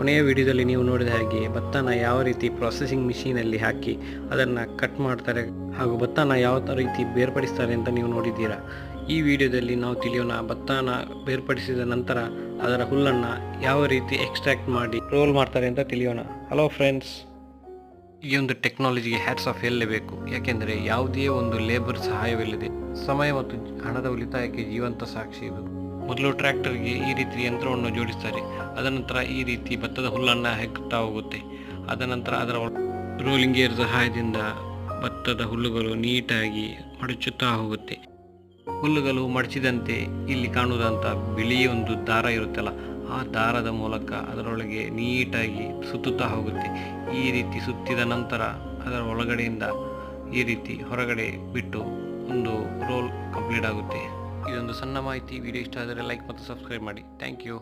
ಕೊನೆಯ ವಿಡಿಯೋದಲ್ಲಿ ನೀವು ನೋಡಿದ ಹಾಗೆ ಭತ್ತನ ಯಾವ ರೀತಿ ಪ್ರೊಸೆಸಿಂಗ್ ಮಿಷಿನಲ್ಲಿ ಹಾಕಿ ಅದನ್ನು ಕಟ್ ಮಾಡ್ತಾರೆ ಹಾಗೂ ಭತ್ತನ ಯಾವ ರೀತಿ ಬೇರ್ಪಡಿಸ್ತಾರೆ ಅಂತ ನೀವು ನೋಡಿದ್ದೀರಾ? ಈ ವಿಡಿಯೋದಲ್ಲಿ ನಾವು ತಿಳಿಯೋಣ ಭತ್ತನ ಬೇರ್ಪಡಿಸಿದ ನಂತರ ಅದರ ಹುಲ್ಲನ್ನು ಯಾವ ರೀತಿ ಎಕ್ಸ್ಟ್ರಾಕ್ಟ್ ಮಾಡಿ ರೋಲ್ ಮಾಡ್ತಾರೆ ಅಂತ ತಿಳಿಯೋಣ. ಹಲೋ ಫ್ರೆಂಡ್ಸ್ ಈ ಒಂದು ಟೆಕ್ನಾಲಜಿಗೆ ಹ್ಯಾಟ್ಸ್ ಆಫ್ ಬೇಕು? ಯಾಕೆಂದರೆ ಯಾವುದೇ ಒಂದು ಲೇಬರ್ ಸಹಾಯವಿಲ್ಲದೆ ಸಮಯ ಮತ್ತು ಹಣದ ಉಳಿತಾಯಕ್ಕೆ ಜೀವಂತ ಸಾಕ್ಷಿ ಇದು. ಮೊದಲು ಟ್ರ್ಯಾಕ್ಟರ್ಗೆ ಈ ರೀತಿ ಯಂತ್ರವನ್ನು ಜೋಡಿಸ್ತಾರೆ. ಅದನಂತರ ಈ ರೀತಿ ಭತ್ತದ ಹುಲ್ಲನ್ನು ಹೆಕ್ತಾ ಹೋಗುತ್ತೆ. ಅದನಂತರ ಅದರ ರೋಲಿಂಗ್ ಗೇರ್ ಸಹಾಯದಿಂದ ಭತ್ತದ ಹುಲ್ಲುಗಳು ನೀಟಾಗಿ ಮಡಚುತ್ತಾ ಹೋಗುತ್ತೆ. ಹುಲ್ಲುಗಳು ಮಡಚಿದಂತೆ ಇಲ್ಲಿ ಕಾಣುವುದಂಥ ಬಿಳಿ ಒಂದು ದಾರ ಇರುತ್ತಲ್ಲ, ಆ ದಾರದ ಮೂಲಕ ಅದರೊಳಗೆ ನೀಟಾಗಿ ಸುತ್ತುತ್ತಾ ಹೋಗುತ್ತೆ. ಈ ರೀತಿ ಸುತ್ತಿದ ನಂತರ ಅದರ ಒಳಗಡೆಯಿಂದ ಈ ರೀತಿ ಹೊರಗಡೆ ಬಿಟ್ಟು ಒಂದು ರೋಲ್ ಕಂಪ್ಲೀಟ್ ಆಗುತ್ತೆ. ಇದೊಂದು ಸಣ್ಣ ಮಾಹಿತಿ ವಿಡಿಯೋ ಇಷ್ಟ ಆದರೆ ಲೈಕ್ ಮತ್ತು ಸಬ್ಸ್ಕ್ರೈಬ್ ಮಾಡಿ. Thank you